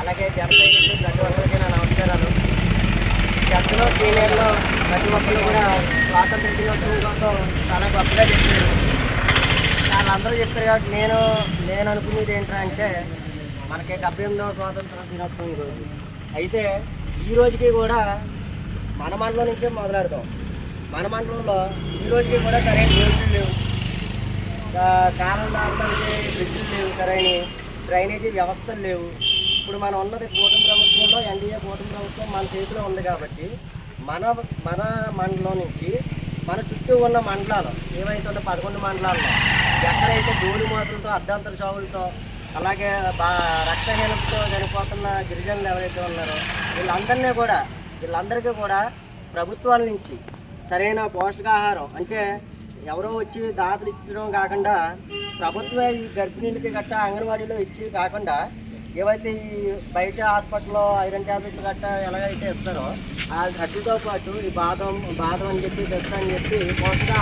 అలాగే జన సైనికులు ప్రతి ఒక్కరికి నా నమస్కారాలు. పెద్దలు సీనియర్లో ప్రతి ఒక్కరు కూడా స్వాతంత్ర దినోత్సవం కోసం చాలా గొప్పగా చెప్పారు. వాళ్ళందరూ చెప్పారు కాబట్టి నేను నేను అనుకునేది ఏంటంటే మనకి డెబ్బై ఎనిమిదవ స్వాతంత్ర దినోత్సవం ఈరోజు అయితే ఈ రోజుకి కూడా మన మండలం నుంచే మొదలాడదాం. మన మండలంలో ఈ రోజుకి కూడా సరైన రోజులు లేవు. కారణం కాలం లేవు సరైన డ్రైనేజీ వ్యవస్థలు లేవు. ఇప్పుడు మనం ఉన్నది కూటమి ప్రభుత్వంలో ఎన్డీఏ కూటమి ప్రభుత్వం మన చేతిలో ఉంది కాబట్టి మన మన మండలం నుంచి మన చుట్టూ ఉన్న మండలాలు ఏవైతే ఉన్న పదకొండు మండలాల్లో ఎక్కడైతే ధూళి మాటలతో అడ్డంతర చావులతో అలాగే బా రక్తహీనతతో చనిపోతున్న గిరిజనులు ఎవరైతే ఉన్నారో వీళ్ళందరినీ కూడా వీళ్ళందరికీ కూడా ప్రభుత్వాల నుంచి సరైన పోషకాహారం అంటే ఎవరో వచ్చి దాతలు ఇచ్చడం కాకుండా ప్రభుత్వమే ఈ గర్భిణీలకి గట్టా అంగన్వాడీలో ఇచ్చి కాకుండా ఏవైతే ఈ బయట హాస్పిటల్లో ఐరన్ ట్యాబ్లెట్లు గట్టా ఎలాగైతే ఇస్తారో ఆ గడ్డితో పాటు ఈ బాదం బాదం అని చెప్పి తెస్తా అని చెప్పి పోషకాహారం